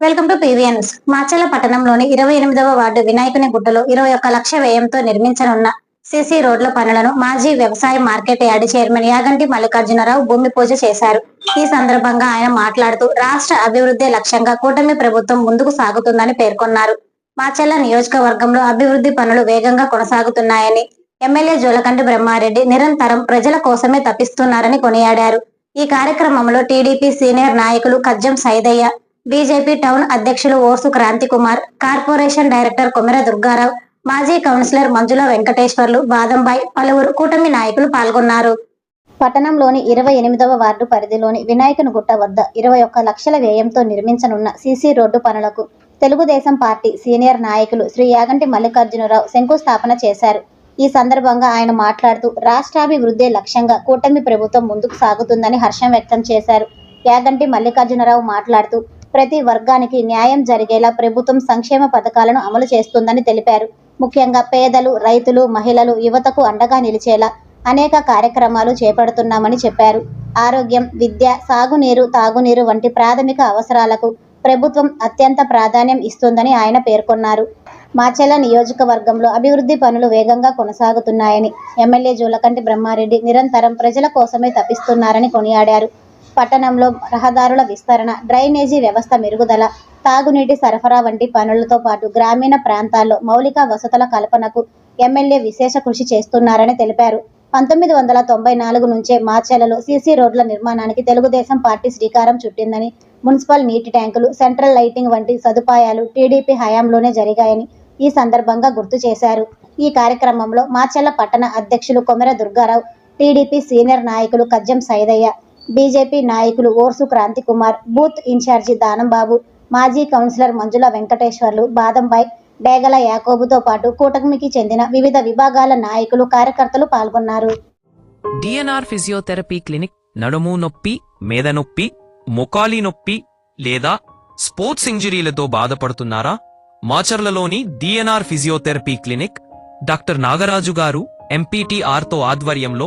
Welcome to PVNS. Macherla పట్టణంలోని ఇరవై ఎనిమిదవ వార్డు వినాయకుని గుట్టలో ఇరవై ఒక్క లక్ష వ్యయంతో నిర్మించనున్న సిసి రోడ్ల పనులను మాజీ వ్యవసాయ market yard chairman Yaganti Mallikarjunarao భూమి పూజ చేశారు. ఈ సందర్భంగా ఆయన మాట్లాడుతూ రాష్ట్ర అభివృద్ధి లక్ష్యంగా కూటమి ప్రభుత్వం ముందుకు సాగుతుందని పేర్కొన్నారు. మాచల్ల నియోజకవర్గంలో అభివృద్ధి పనులు వేగంగా కొనసాగుతున్నాయని ఎమ్మెల్యే జోలకంటి బ్రహ్మారెడ్డి నిరంతరం ప్రజల కోసమే తప్పిస్తున్నారని కొనియాడారు. ఈ కార్యక్రమంలో టీడీపీ సీనియర్ నాయకులు కజ్జం సైదయ్య బీజేపీ టౌన్ అధ్యక్షులు ఓసు క్రాంతి కుమార్ కార్పొరేషన్ డైరెక్టర్ కొమెర దుర్గారావు మాజీ కౌన్సిలర్ మంజుల వెంకటేశ్వర్లు బాదంబాయ్ పలువురు కూటమి నాయకులు పాల్గొన్నారు. పట్టణంలోని ఇరవై ఎనిమిదవ వార్డు పరిధిలోని వినాయకుని గుట్ట వద్ద ఇరవై ఒక్క లక్షల వ్యయంతో నిర్మించనున్న సీసీ రోడ్డు పనులకు తెలుగుదేశం పార్టీ సీనియర్ నాయకులు శ్రీ యాగంటి మల్లికార్జునరావు శంకుస్థాపన చేశారు. ఈ సందర్భంగా ఆయన మాట్లాడుతూ రాష్ట్రాభివృద్ధే లక్ష్యంగా కూటమి ప్రభుత్వం ముందుకు సాగుతుందని హర్షం వ్యక్తం చేశారు. యాగంటి మల్లికార్జునరావు మాట్లాడుతూ ప్రతి వర్గానికి న్యాయం జరిగేలా ప్రభుత్వం సంక్షేమ పథకాలను అమలు చేస్తుందని తెలిపారు. ముఖ్యంగా పేదలు రైతులు మహిళలు యువతకు అండగా నిలిచేలా అనేక కార్యక్రమాలు చేపడుతున్నామని చెప్పారు. ఆరోగ్యం విద్య సాగునీరు తాగునీరు వంటి ప్రాథమిక అవసరాలకు ప్రభుత్వం అత్యంత ప్రాధాన్యం ఇస్తుందని ఆయన పేర్కొన్నారు. మాచెల నియోజకవర్గంలో అభివృద్ధి పనులు వేగంగా కొనసాగుతున్నాయని ఎమ్మెల్యే జూలకంటి బ్రహ్మారెడ్డి నిరంతరం ప్రజల కోసమే తప్పిస్తున్నారని కొనియాడారు. పట్టణంలో రహదారుల విస్తరణ డ్రైనేజీ వ్యవస్థ మెరుగుదల తాగునీటి సరఫరా వంటి పనులతో పాటు గ్రామీణ ప్రాంతాల్లో మౌలిక వసతుల కల్పనకు ఎమ్మెల్యే విశేష కృషి చేస్తున్నారని తెలిపారు. పంతొమ్మిది వందల తొంభై నాలుగు నుంచే మార్చెలలో సీసీ రోడ్ల నిర్మాణానికి తెలుగుదేశం పార్టీ శ్రీకారం చుట్టిందని మున్సిపల్ నీటి ట్యాంకులు సెంట్రల్ లైటింగ్ వంటి సదుపాయాలు టీడీపీ హయాంలోనే జరిగాయని ఈ సందర్భంగా గుర్తు చేశారు. ఈ కార్యక్రమంలో మార్చెల పట్టణ అధ్యక్షులు కొమెర దుర్గారావు టీడీపీ సీనియర్ నాయకులు కజ్జం సైదయ్య బీజేపీ నాయకులు Orsu Kranthi Kumar booth in charge Danam Babu మాజీ కౌన్సిలర్ మంజుల వెంకటేశ్వర్లు బాదంబాయ్ డేగల యాకోబుతో పాటు కూటమికి చెందిన వివిధ విభాగాల నాయకులు కార్యకర్తలు పాల్గొన్నారు. డిఎన్ఆర్ ఫిజియోథెరపీ క్లినిక్ నడుము నొప్పి మేద నొప్పి మొకాలి నొప్పి లేదా స్పోర్ట్స్ ఇంజరీలతో బాధపడుతున్నారా? మాచర్లలోని DNR physiotherapy clinic doctor Nagaraju గారు ఎంపీటీఆర్తో ఆధ్వర్యంలో